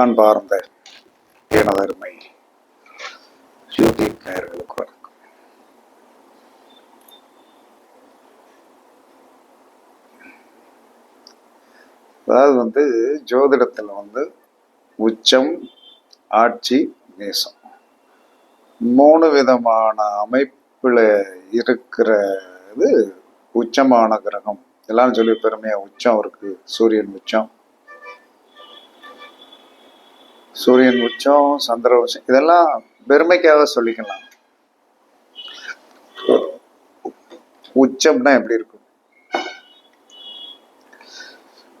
அன்பார்ந்த எனதருமை யூடியூப் நேர்களுக்கு வணக்கம். அதாவது வந்து ஜோதிடத்தில் வந்து உச்சம் ஆட்சி நேசம். மூணு விதமான அமைப்பில் இருக்கிற இது உச்சமான கிரகம். எல்லாம் சொல்லி பெருமையாக உச்சம் இருக்கு. சூரியன் உச்சம் சூரியன் உச்சம் சந்திர உச்சம் இதெல்லாம் பெருமைக்காக சொல்லிக்கலாம். உச்சம்னா எப்படி இருக்கும்?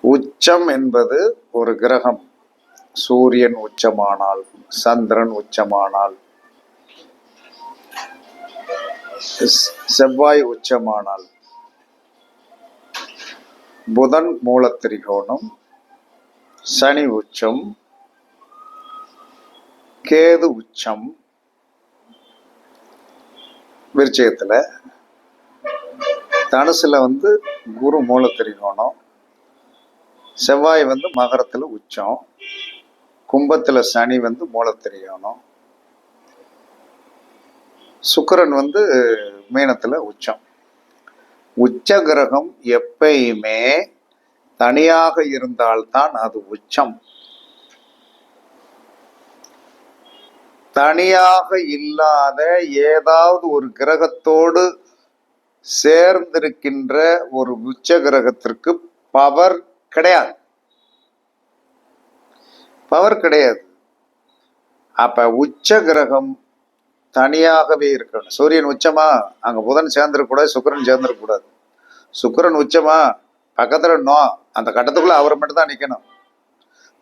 உச்சம் என்பது ஒரு கிரகம். சூரியன் உச்சமானால் சந்திரன் உச்சமானால் செவ்வாய் உச்சமானால் புதன் மூலத்திரிகோணம் சனி உச்சம் கேது உச்சம். விருச்சயத்தில் தனுசில் வந்து குரு மூல திரிகோணம் செவ்வாய் வந்து மகரத்தில் உச்சம். கும்பத்தில் சனி வந்து மூல திரிகோணம் சுக்கிரன் வந்து மீனத்தில் உச்சம். உச்ச கிரகம் எப்பயுமே தனியாக இருந்தால்தான் அது உச்சம். தனியாக இல்லாத ஏதாவது ஒரு கிரகத்தோடு சேர்ந்திருக்கின்ற ஒரு உச்ச கிரகத்திற்கு பவர் கிடையாது. பவர் கிடையாது. அப்ப உச்ச கிரகம் தனியாகவே இருக்கணும். சூரியன் உச்சமா? அங்க புதன் சேர்ந்துடக்கூடாது சுக்கிரன் சேர்ந்துடக்கூடாது சுக்கிரன் உச்சமா? பக்கத்துல நோ அந்த கட்டத்துக்குள்ள அவர் மட்டும் தான் நிக்கணும்.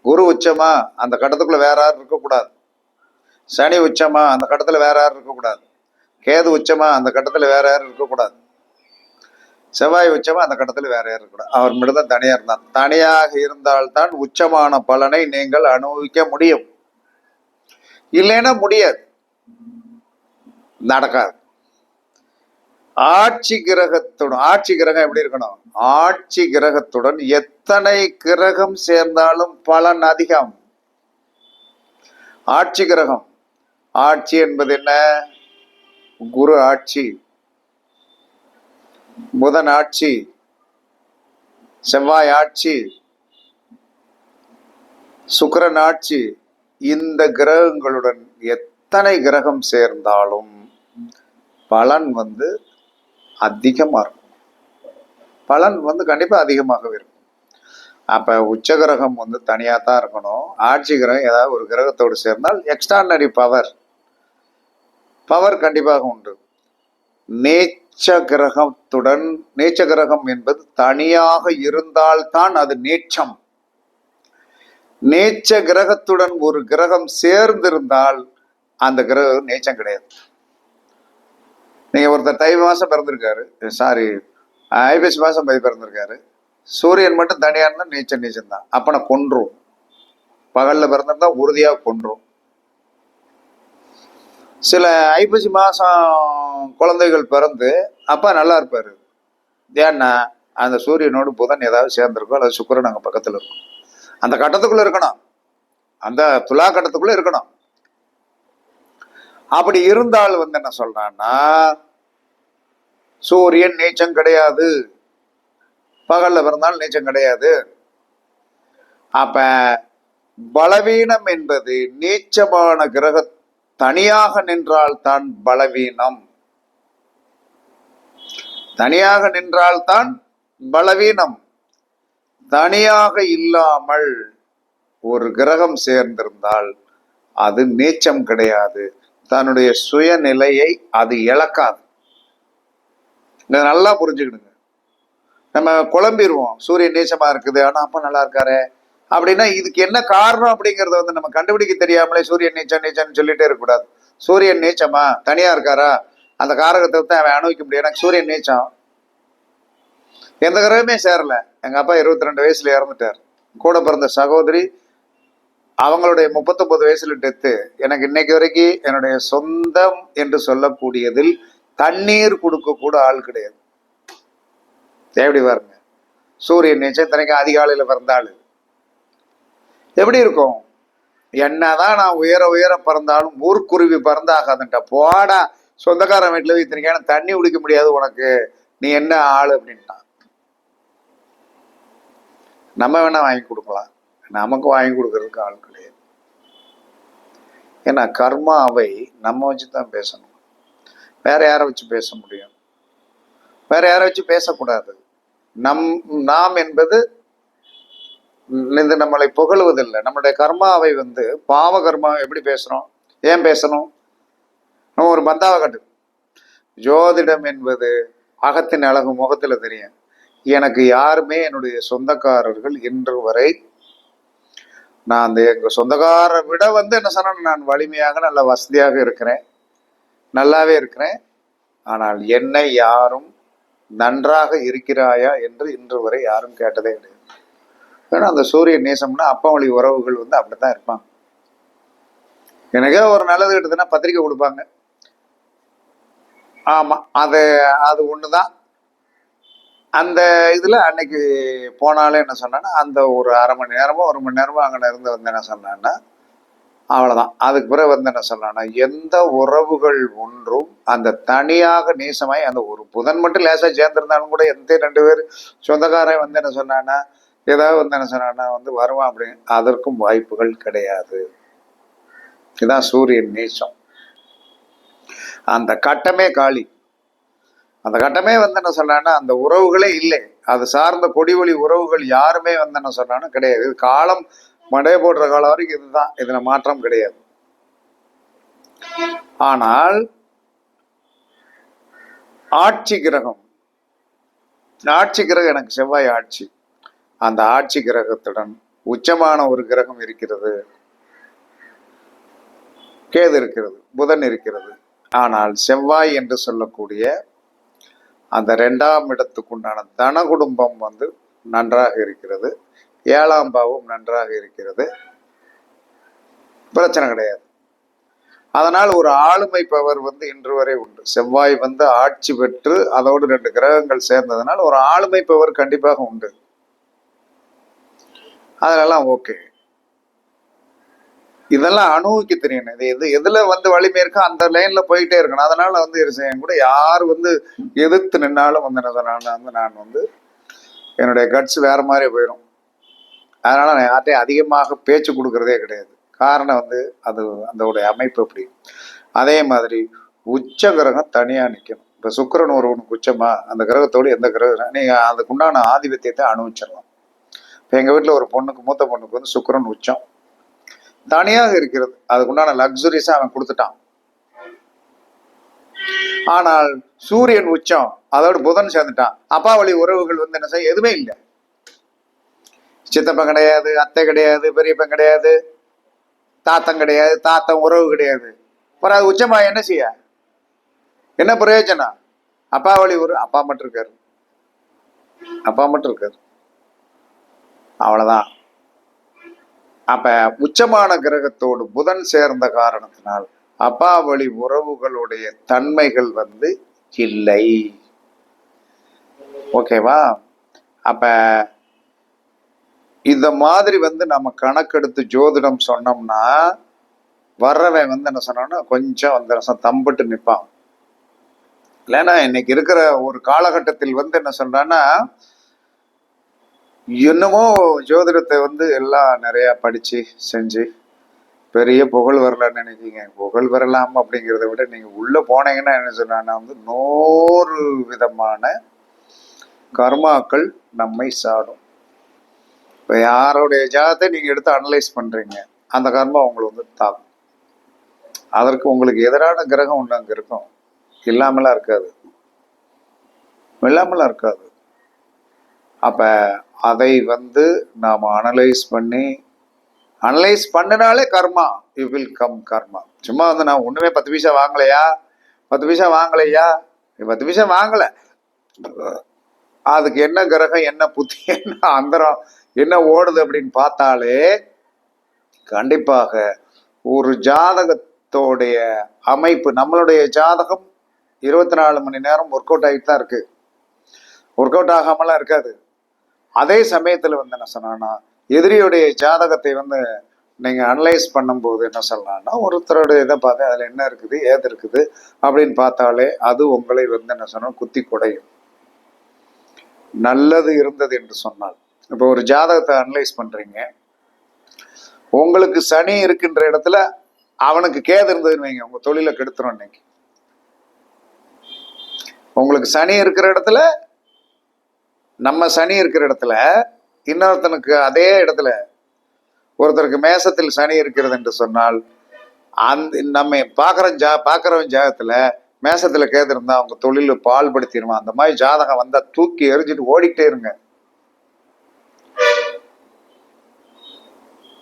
குரு உச்சமா? அந்த கட்டத்துக்குள்ள வேற யாரும் இருக்கக்கூடாது. சனி உச்சமா அந்த கட்டத்தில் வேற யாரும் இருக்கக்கூடாது கேது உச்சமா அந்த கட்டத்தில் வேற யாரும் இருக்கக்கூடாது செவ்வாய் உச்சமா அந்த கட்டத்தில் வேற யாரும் இருக்கக்கூடாது அவர் மட்டும் தான். தனியாக இருந்தான் தனியாக இருந்தால்தான் உச்சமான பலனை நீங்கள் அனுபவிக்க முடியும். இல்லைன்னா முடியாது. நடக்காது. ஆட்சி கிரகத்துடன் ஆட்சி கிரகம் எப்படி இருக்கணும்? ஆட்சி கிரகத்துடன் எத்தனை கிரகம் சேர்ந்தாலும் பலன் அதிகம். ஆட்சி கிரகம். ஆட்சி என்பது என்ன? குரு ஆட்சி. புதன் ஆட்சி. செவ்வாய் ஆட்சி. சுக்கரன் ஆட்சி. இந்த கிரகங்களுடன் எத்தனை கிரகம் சேர்ந்தாலும் பலன் வந்து அதிகமாக இருக்கும். பலன் வந்து கண்டிப்பாக அதிகமாகவே இருக்கும். அப்போ உச்ச கிரகம் வந்து தனியாக தான் இருக்கணும். ஆட்சி கிரகம் ஏதாவது ஒரு கிரகத்தோடு சேர்ந்தால் எக்ஸ்ட்ரானரி பவர் பவர் கண்டிப்பாக உண்டு. நேச்ச கிரகத்துடன் நேச்ச கிரகம் என்பது தனியாக இருந்தால்தான் அது நீச்சம். நேச்ச கிரகத்துடன் ஒரு கிரகம் சேர்ந்திருந்தால் அந்த கிரகம் நீச்சம் கிடையாது. நீங்க ஒருத்தர் தை மாசம் பிறந்திருக்காரு சாரி ஐபிஎஸ் மாசம் பதி பிறந்திருக்காரு. சூரியன் மட்டும் தனியா இருந்தா நீச்சல் நீச்சம் தான் அப்ப நான் கொன்றும். பகல்ல பிறந்திருந்தா உறுதியா கொன்றும். சில ஐப்பசி மாதம் குழந்தைகள் பிறந்து அப்பா நல்லா இருப்பார். ஏன்னா அந்த சூரியனோடு புதன் ஏதாவது சேர்ந்துருக்கோ அல்லது சுக்கிரன் அங்கே பக்கத்தில் இருக்கும். அந்த கட்டத்துக்குள்ளே இருக்கணும். அந்த துலா கட்டத்துக்குள்ளே இருக்கணும். அப்படி இருந்தால் வந்து என்ன சொல்றான்னா சூரியன் நீச்சம் கிடையாது. பகலில் பிறந்தால் நீச்சம் கிடையாது. அப்ப பலவீனம் என்பது நீச்சமான கிரகத்தை தனியாக நின்றால் தான் பலவீனம். தனியாக நின்றால்தான் பலவீனம். தனியாக இல்லாமல் ஒரு கிரகம் சேர்ந்திருந்தால் அது நீச்சம் கிடையாது. தன்னுடைய சுயநிலையை அது இழக்காது. இதை நல்லா புரிஞ்சுக்கிடுங்க. நம்ம குழம்பிடுவோம் சூரியன் நீச்சமா இருக்குது. ஆனா அப்பா நல்லா இருக்காரு. அப்படின்னா இதுக்கு என்ன காரணம் அப்படிங்கறத வந்து நம்ம கண்டுபிடிக்க தெரியாமலே சூரியன் நீச்சம் நீச்சம்னு சொல்லிட்டே இருக்கக்கூடாது சூரியன் நீச்சமா? தனியா இருக்காரா? அந்த காரகத்தை வந்து அவன் அனுபவிக்க முடியும். எனக்கு சூரியன் நீச்சம். எந்த கிரகமே சேரல. எங்க அப்பா இருபத்தி ரெண்டு வயசுல இறந்துட்டார். கூட பிறந்த சகோதரி அவங்களுடைய முப்பத்தொன்பது வயசுல டெத்து எனக்கு இன்னைக்கு வரைக்கும் என்னுடைய சொந்தம் என்று சொல்லக்கூடியதில் தண்ணீர் கொடுக்க கூட ஆள் கிடையாது. எப்படி பாருங்க. சூரியன் நீச்சம் தனக்கு அதிகாலையில பிறந்த ஆள். எப்படி இருக்கும்? என்னதான் நான் உயர உயர பறந்தாலும் ஊர்க்குருவி பறந்தாகாதுன்ட்ட போடா சொந்தக்காரன் வீட்டில் போய் இத்தனைக்கான தண்ணி குடிக்க முடியாது உனக்கு நீ என்ன ஆள் அப்படின்ட்டான். நம்ம வேணா வாங்கி கொடுக்கலாம். நமக்கு வாங்கி கொடுக்கறதுக்கு ஆள் கிடையாது. ஏன்னா கர்மாவை நம்ம வச்சு தான் பேசணும். வேற யாரை வச்சு பேச முடியும்? வேற யாரை வச்சு பேசக்கூடாது? நம் நாம் என்பது இது நம்மளை புகழுவதில்லை. நம்மளுடைய கர்மாவை வந்து பாவ கர்மா எப்படி பேசுறோம்? ஏன் பேசணும்? நம்ம ஒரு பந்தாவை கட்டு. ஜோதிடம் என்பது அகத்தின் அழகு முகத்துல தெரியும். எனக்கு யாருமே என்னுடைய சொந்தக்காரர்கள் இன்று வரை நான் அந்த எங்க சொந்தக்காரரை விட வந்து என்ன சொன்னா நான் வலிமையாக நல்ல வசதியாக இருக்கிறேன். நல்லாவே இருக்கிறேன். ஆனால் என்னை யாரும் நன்றாக இருக்கிறாயா என்று இன்று வரை யாரும் கேட்டதே கிடையாது ஏன்னா அந்த சூரிய நேசம்னா அப்பா வழி உறவுகள் வந்து அப்படித்தான் இருப்பாங்க. எனக்கே ஒரு நல்லது கிட்டதுன்னா பத்திரிக்கை கொடுப்பாங்க. ஆமா அது அது ஒண்ணுதான். அந்த இதுல அன்னைக்கு போனாலே என்ன சொன்னேன்னா அந்த ஒரு அரை மணி நேரமோ ஒரு மணி நேரமோ அங்கே இருந்து வந்து என்ன சொன்னேன்னா அவ்வளவுதான். அதுக்கு பிறகு வந்து என்ன சொன்னான்னா எந்த உறவுகள் ஒன்றும் அந்த தனியாக நேசமாய் அந்த ஒரு புதன் மட்டும் லேசா சேர்ந்திருந்தாலும் கூட எந்த ரெண்டு பேர் சொந்தக்காரன் வந்து என்ன சொன்னான்னா ஏதாவது வந்து என்ன சொன்னான்னா வந்து வருவான் அப்படின்னு அதற்கும் வாய்ப்புகள் கிடையாது. இதுதான் சூரியன் நேசம் அந்த கட்டமே காலி. அந்த கட்டமே வந்து என்ன சொன்னான்னா அந்த உறவுகளே இல்லை. அது சார்ந்த கொடிவழி உறவுகள் யாருமே வந்து என்ன சொன்னான்னா கிடையாது. இது காலம் மடைய போடுற காலம் வரைக்கும் இதுதான். இதுல மாற்றம் கிடையாது. ஆனால் ஆட்சி கிரகம். ஆட்சி கிரகம் எனக்கு செவ்வாய் ஆட்சி. அந்த ஆட்சி கிரகத்துடன் உச்சமான ஒரு கிரகம் இருக்கிறது. கேது இருக்கிறது புதன் இருக்கிறது. ஆனால் செவ்வாய் என்று சொல்லக்கூடிய அந்த ரெண்டாம் இடத்துக்குண்டான தன குடும்பம் வந்து நன்றாக இருக்கிறது. ஏழாம் பாவம் நன்றாக இருக்கிறது. பிரச்சனை கிடையாது. அதனால் ஒரு ஆளுமை பவர் வந்து இன்று வரை உண்டு. செவ்வாய் வந்து ஆட்சி பெற்று அதோடு ரெண்டு கிரகங்கள் சேர்ந்ததுனால் ஒரு ஆளுமை பவர் கண்டிப்பாக உண்டு. அதெல்லாம் ஓகே. இதெல்லாம் அனுபவிக்க தெரியணும். இது எது எதுல வந்து வலிமை இருக்கோ அந்த லைன்ல போயிட்டே இருக்கணும். அதனால வந்து என் கூட யார் வந்து எதிர்த்து நின்னாலும் வந்து நான் வந்து நான் வந்து என்னுடைய கட்ஸ் வேற மாதிரி போயிடும் அதனால நான் யார்ட்டையும் அதிகமாக பேச்சு கொடுக்கறதே கிடையாது. காரணம் வந்து அது அதோடைய அமைப்பு அப்படி. அதே மாதிரி உச்ச கிரகம் தனியா நிற்கணும் இப்ப சுக்கிரன் ஒருவனுக்கு உச்சமா அந்த கிரகத்தோடு எந்த கிரகம் நீங்க அதுக்குண்டான ஆதிபத்தியத்தை அனுபவிச்சிடலாம் இப்ப எங்க வீட்டுல ஒரு பொண்ணுக்கு மூத்த பொண்ணுக்கு வந்து சுக்கரன் உச்சம். தனியாக இருக்கிறது. அதுக்குண்டான லக்ஸுரிஸாக அவன் கொடுத்துட்டான். ஆனால் சூரியன் உச்சம். அதோட புதன் சேர்ந்துட்டான். அப்பா வழி உறவுகள் வந்து என்ன செய்ய எதுவுமே இல்லை. சித்தப்பன் கிடையாது அத்தை கிடையாது பெரியப்பன் கிடையாது தாத்தன் கிடையாது தாத்தன் உறவு கிடையாது. அப்புறம் அது உச்சமா என்ன செய்ய? என்ன பிரயோஜனம்? அப்பா வழி ஒரு அப்பா மட்டும் இருக்காரு. அப்பா மட்டும் இருக்காரு. அவ்வளவுதான். அப்ப உச்சமான கிரகத்தோடு புதன் சேர்ந்த காரணத்தினால் அப்பாவளி உறவுகளுடைய தன்மைகள் வந்து இல்லை. ஓகேவா? அப்ப இந்த மாதிரி வந்து நம்ம கணக்கெடுத்து ஜோதிடம் சொன்னோம்னா வர்றவன் வந்து என்ன சொன்னோம்னா கொஞ்சம் அந்த ரசம் தம்பிட்டு நிற்பான் இல்லைன்னா இன்னைக்கு இருக்கிற ஒரு காலகட்டத்தில் வந்து என்ன சொல்றான்னா இன்னமும் ஜோதிடத்தை வந்து எல்லாம் நிறையா படித்து செஞ்சு பெரிய புகழ் வரலன்னு நினைக்கிங்க புகழ் வரலாம் அப்படிங்கிறத விட நீங்கள் உள்ளே போனீங்கன்னா என்ன சொன்னான்னா வந்து நூறு விதமான கர்மாக்கள் நம்மை சாடும் இப்போ யாருடைய ஜாதத்தை நீங்கள் எடுத்து அனலைஸ் பண்ணுறீங்க அந்த கர்மா உங்களை வந்து தாக்கும். அதற்கு உங்களுக்கு எதிரான கிரகம் ஒன்று அங்கே இருக்கும். இல்லாமலாம் இருக்காது. இல்லாமலாம் இருக்காது. அப்போ அதை வந்து நாம் அனலைஸ் பண்ணி analyse பண்ணினாலே karma. You will come karma. சும்மா வந்து நான் ஒன்றுமே பத்து பைசா வாங்கலையா? பத்து பைசா வாங்கலையா? பத்து பைசா வாங்கலை. அதுக்கு என்ன கிரகம் என்ன புத்தி என்ன அந்தரம் என்ன ஓடுது அப்படின்னு பார்த்தாலே கண்டிப்பாக ஒரு ஜாதகத்தோடைய அமைப்பு நம்மளுடைய ஜாதகம் இருபத்தி நாலு மணி நேரம் ஒர்க் அவுட் ஆகிட்டு தான் இருக்குது ஒர்க் அவுட் ஆகாமலாம் இருக்காது. அதே சமயத்துல வந்து என்ன சொன்னான்னா எதிரியுடைய ஜாதகத்தை வந்து நீங்கள் அனலைஸ் பண்ணும்போது என்ன சொல்லலாம்னா ஒருத்தரோட இதை பார்த்து அதில் என்ன இருக்குது ஏது இருக்குது அப்படின்னு பார்த்தாலே அது உங்களை வந்து என்ன சொன்னால் குத்தி குடையும். நல்லது இருந்தது என்று சொன்னால். இப்போ ஒரு ஜாதகத்தை அனலைஸ் பண்ணுறீங்க உங்களுக்கு சனி இருக்கின்ற இடத்துல அவனுக்கு கேது இருந்ததுன்னு வைங்க உங்கள் தொழிலை கெடுத்துரும் இன்னைக்கு. உங்களுக்கு சனி இருக்கிற இடத்துல நம்ம சனி இருக்கிற இடத்துல இன்னொருத்தனுக்கு அதே இடத்துல ஒருத்தருக்கு மேசத்தில் சனி இருக்கிறது என்று சொன்னால் அந்த நம்ம பார்க்குற ஜா பார்க்குறவன் ஜாகத்தில் மேசத்தில் கேட்டுருந்தா அவங்க தொழிலில் பால்படுத்திடுவான் அந்த மாதிரி ஜாதகம் வந்தால் தூக்கி எரிஞ்சிட்டு ஓடிக்கிட்டே இருங்க.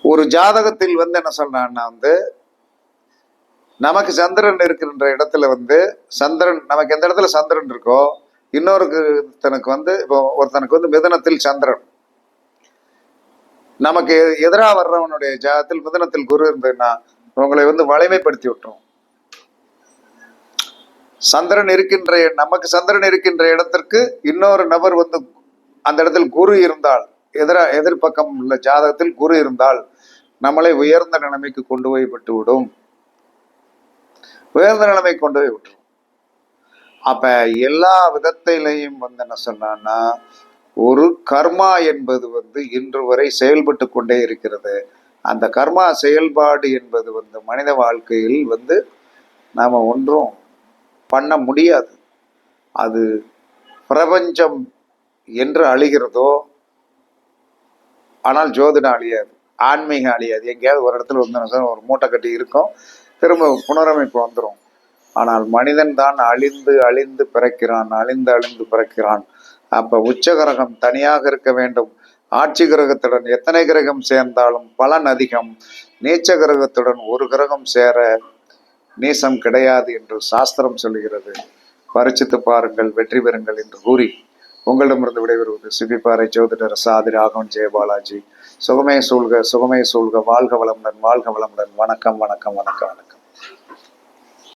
ஒரு ஜாதகத்தில் வந்து என்ன சொல்றான்னா வந்து நமக்கு சந்திரன் இருக்கின்ற இடத்துல வந்து சந்திரன் நமக்கு எந்த இடத்துல சந்திரன் இருக்கோ இன்னொருத்தனுக்கு வந்து இப்போ ஒருத்தனுக்கு வந்து மிதனத்தில் சந்திரன். நமக்கு எதிராக வர்றவனுடைய ஜாதத்தில் மிதனத்தில் குரு இருந்ததுன்னா உங்களை வந்து வலிமைப்படுத்தி விட்டுரும். சந்திரன் இருக்கின்ற நமக்கு சந்திரன் இருக்கின்ற இடத்திற்கு இன்னொரு நபர் வந்து அந்த இடத்தில் குரு இருந்தால் எதிர எதிர்பக்கம் உள்ள ஜாதகத்தில் குரு இருந்தால் நம்மளை உயர்ந்த நிலைமைக்கு கொண்டு போய் விட்டு விடும். உயர்ந்த நிலைமை கொண்டு போய் விட்டுரும். அப்ப எல்லா விதத்திலையும் வந்து என்ன சொன்னான்னா ஒரு கர்மா என்பது வந்து இன்று வரை செயல்பட்டு கொண்டே இருக்கிறது. அந்த கர்மா செயல்பாடு என்பது வந்து மனித வாழ்க்கையில் வந்து நாம் ஒன்றும் பண்ண முடியாது. அது பிரபஞ்சம் என்று அழிகிறதோ ஆனால் ஜோதிடம் அழியாது ஆன்மீகம் அழியாது. எங்கேயாவது ஒரு இடத்துல வந்து என்ன ஒரு மூட்டை கட்டி இருக்கும் திரும்ப புனரமைப்பு வந்துடும் ஆனால் மனிதன் தான் அழிந்து அழிந்து பிறக்கிறான் அழிந்து அழிந்து பிறக்கிறான். அப்ப உச்ச கிரகம் தனியாக இருக்க வேண்டும். ஆட்சி கிரகத்துடன் எத்தனை கிரகம் சேர்ந்தாலும் பலன் அதிகம். நீச்ச கிரகத்துடன் ஒரு கிரகம் சேர நீசம் கிடையாது என்று சாஸ்திரம் சொல்கிறது பரிச்சித்து பாருங்கள் வெற்றி பெறுங்கள் என்று கூறி உங்களிடமிருந்து விடைபெறுவது சிபிப்பாறை ஜோதிடர் சாதி ராகவன் ஜெயபாலாஜி சுகமே சூழ்க சுகமே சூழ்க. வாழ்க வளமுடன் வாழ்க வளமுடன். வணக்கம் வணக்கம் வணக்கம் வணக்கம்.